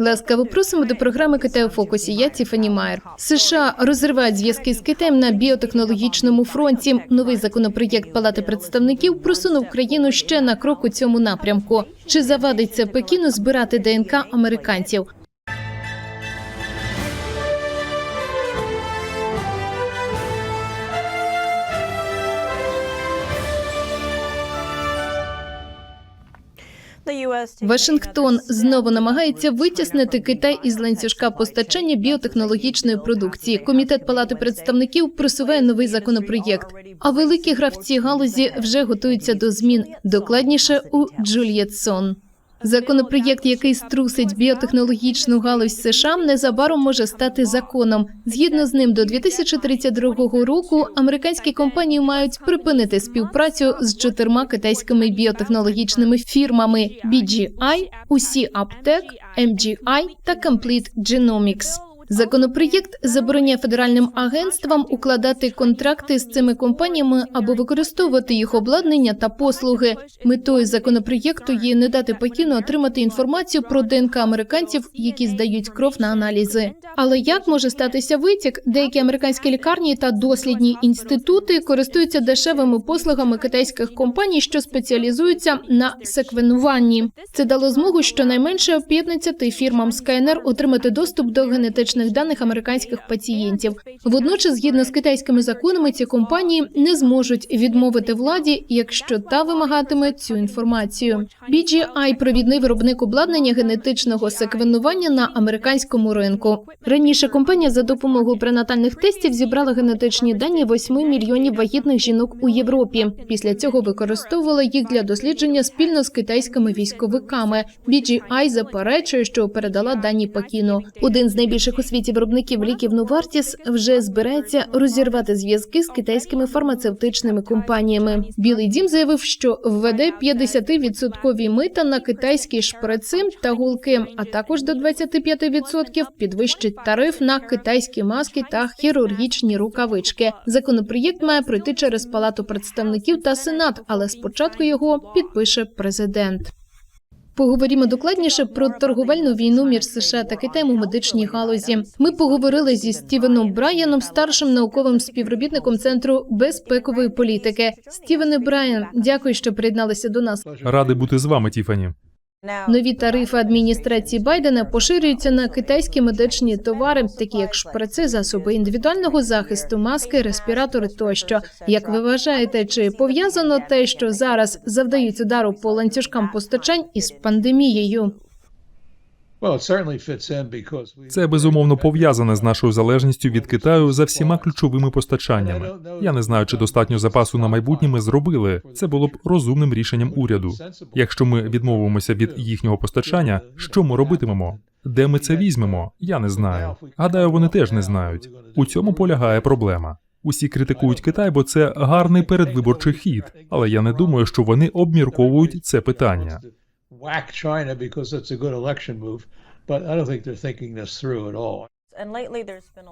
Ласкаво просимо до програми Китай у фокусі. Я Тіфані Майер. США розривають зв'язки з Китаєм на біотехнологічному фронті. Новий законопроєкт Палати представників просунув країну ще на крок у цьому напрямку. Чи завадиться Пекіну збирати ДНК американців? Вашингтон знову намагається витіснити Китай із ланцюжка постачання біотехнологічної продукції. Комітет Палати представників просуває новий законопроєкт. А великі гравці галузі вже готуються до змін. Докладніше у Джульєт Сон. Законопроєкт, який струсить біотехнологічну галузь США, незабаром може стати законом. Згідно з ним, до 2032 року американські компанії мають припинити співпрацю з чотирма китайськими біотехнологічними фірмами BGI, UC Aptec, MGI та Complete Genomics. Законопроєкт забороняє федеральним агентствам укладати контракти з цими компаніями або використовувати їх обладнання та послуги. Метою законопроєкту є не дати Пекіну отримати інформацію про ДНК американців, які здають кров на аналізи. Але як може статися витік? Деякі американські лікарні та дослідні інститути користуються дешевими послугами китайських компаній, що спеціалізуються на секвенуванні. Це дало змогу щонайменше 15 фірмам КНР отримати доступ до генетичних даних американських пацієнтів. Водночас, згідно з китайськими законами, ці компанії не зможуть відмовити владі, якщо та вимагатиме цю інформацію. BGI – провідний виробник обладнання генетичного секвенування на американському ринку. Раніше компанія за допомогою пренатальних тестів зібрала генетичні дані 8 мільйонів вагітних жінок у Європі. Після цього використовувала їх для дослідження спільно з китайськими військовиками. BGI заперечує, що передала дані Пекіну. Один з найбільших у світі виробників ліків Novartis вже збирається розірвати зв'язки з китайськими фармацевтичними компаніями. Білий дім заявив, що введе 50% мита на китайські шприци та гулки, а також до 25% підвищить тариф на китайські маски та хірургічні рукавички. Законопроєкт має пройти через палату представників та сенат, але спочатку його підпише президент. Поговоримо докладніше про торговельну війну між США та Китаєм у медичній галузі. Ми поговорили зі Стівеном Брайаном, старшим науковим співробітником центру безпекової політики. Стівене Брайан, дякую, що приєдналися до нас. Радий бути з вами, Тіфані. Нові тарифи адміністрації Байдена поширюються на китайські медичні товари, такі як шприци, засоби індивідуального захисту, маски, респіратори тощо. Як ви вважаєте, чи пов'язано те, що зараз завдають удару по ланцюжкам постачань із пандемією? Це безумовно пов'язане з нашою залежністю від Китаю за всіма ключовими постачаннями. Я не знаю, чи достатньо запасу на майбутнє ми зробили. Це було б розумним рішенням уряду. Якщо ми відмовимося від їхнього постачання, що ми робитимемо? Де ми це візьмемо? Я не знаю. Гадаю, вони теж не знають. У цьому полягає проблема. Усі критикують Китай, бо це гарний передвиборчий хід, але я не думаю, що вони обмірковують це питання. Whack China because it's a good election move, but I don't think they're thinking this through at all.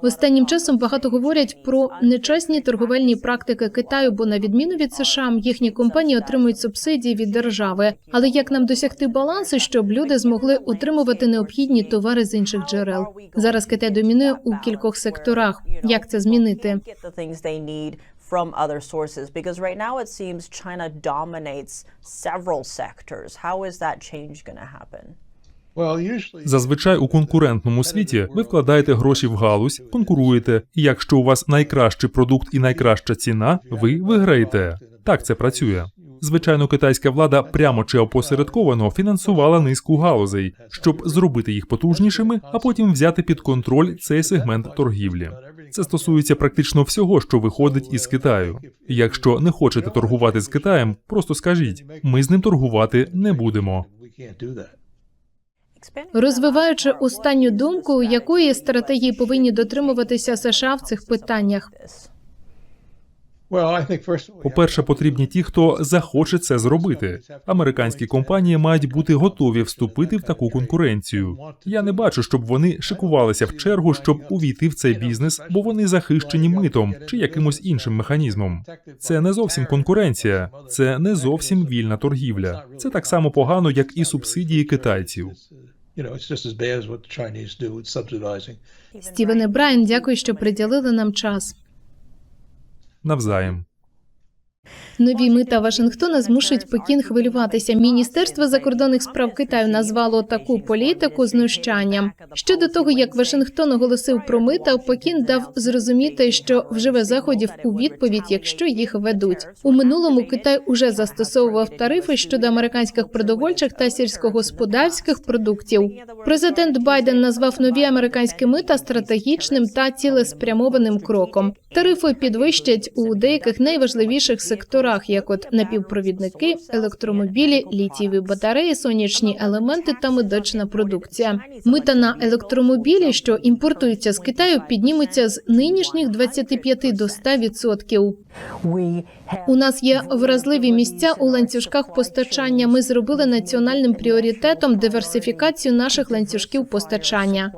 Останнім часом багато говорять про нечесні торговельні практики Китаю, бо на відміну від США їхні компанії отримують субсидії від держави. Але як нам досягти балансу, щоб люди змогли отримувати необхідні товари з інших джерел? Зараз Китай домінує у кількох секторах. Як це змінити? From other sources because right now it seems China dominates several sectors. How is that change going to happen? Зазвичай у конкурентному світі ви вкладаєте гроші в галузь, конкуруєте, і якщо у вас найкращий продукт і найкраща ціна, ви виграєте. Так це працює. Звичайно, китайська влада прямо чи опосередковано фінансувала низку галузей, щоб зробити їх потужнішими, а потім взяти під контроль цей сегмент торгівлі. Це стосується практично всього, що виходить із Китаю. Якщо не хочете торгувати з Китаєм, просто скажіть: ми з ним торгувати не будемо. Розвиваючи останню думку, якої стратегії повинні дотримуватися США в цих питаннях? Well, I think first of all, we По-перше, потрібні ті, хто захоче це зробити. Американські компанії мають бути готові вступити в таку конкуренцію. Я не бачу, щоб вони шикувалися в чергу, щоб увійти в цей бізнес, бо вони захищені митом чи якимось іншим механізмом. Це не зовсім конкуренція, це не зовсім вільна торгівля. Це так само погано, як і субсидії китайців. Стівене Брайан, дякую, що приділили нам час. Навзаєм. Нові мита Вашингтона змушують Пекін хвилюватися. Міністерство закордонних справ Китаю назвало таку політику знущанням. Щодо того, як Вашингтон оголосив про мита, Пекін дав зрозуміти, що вживе заходів у відповідь, якщо їх ведуть. У минулому Китай уже застосовував тарифи щодо американських продовольчих та сільськогосподарських продуктів. Президент Байден назвав нові американські мита стратегічним та цілеспрямованим кроком. Тарифи підвищать у деяких найважливіших секторах, як от напівпровідники, електромобілі, літієві батареї, сонячні елементи та медична продукція. Мита на електромобілі, що імпортуються з Китаю, піднімуться з нинішніх 25 до 100%. У нас є вразливі місця у ланцюжках постачання. Ми зробили національним пріоритетом диверсифікацію наших ланцюжків постачання.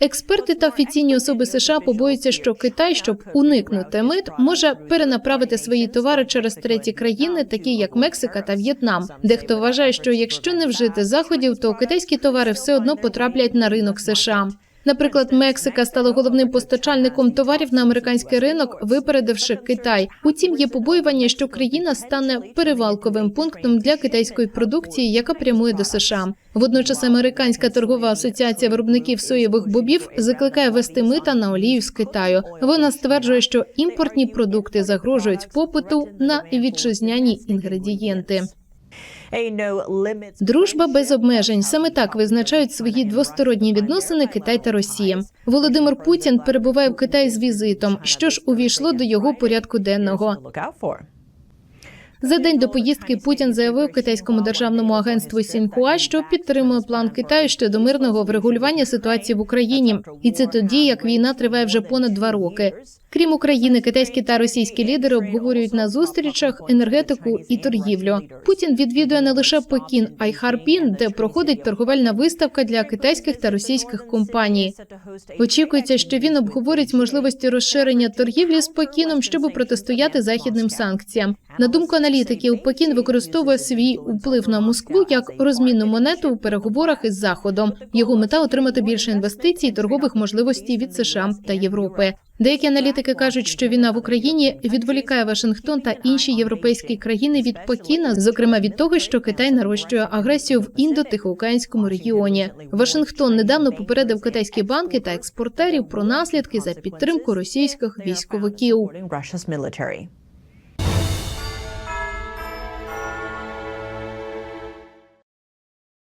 Експерти та офіційні особи США побоюються, що Китай, щоб уникнути мит, може перенаправити свої товари через треті країни, такі як Мексика та В'єтнам. Дехто вважає, що якщо не вжити заходів, то китайські товари все одно потраплять на ринок США. Наприклад, Мексика стала головним постачальником товарів на американський ринок, випередивши Китай. Утім, є побоювання, що країна стане перевалковим пунктом для китайської продукції, яка прямує до США. Водночас, американська торгова асоціація виробників соєвих бобів закликає вести мита на олію з Китаю. Вона стверджує, що імпортні продукти загрожують попиту на вітчизняні інгредієнти. Дружба без обмежень саме так визначають свої двосторонні відносини Китай та Росія. Володимир Путін перебуває в Китаї з візитом. Що ж увійшло до його порядку денного? За день до поїздки Путін заявив китайському державному агентству Сіньхуа, що підтримує план Китаю щодо мирного врегулювання ситуації в Україні, і це тоді, як війна триває вже понад два роки. Крім України, китайські та російські лідери обговорюють на зустрічах енергетику і торгівлю. Путін відвідує не лише Пекін, а й Харбін, де проходить торговельна виставка для китайських та російських компаній. Очікується, що він обговорить можливості розширення торгівлі з Пекіном, щоб протистояти західним санкціям. На думку аналітиків, Пекін використовує свій вплив на Москву як розмінну монету у переговорах із Заходом. Його мета отримати більше інвестицій, торгових можливостей від США та Європи. Деякі аналітики кажуть, що війна в Україні відволікає Вашингтон та інші європейські країни від Пекіна, зокрема від того, що Китай нарощує агресію в індо-тихоокеанському регіоні. Вашингтон недавно попередив китайські банки та експортерів про наслідки за підтримку російських військовиків.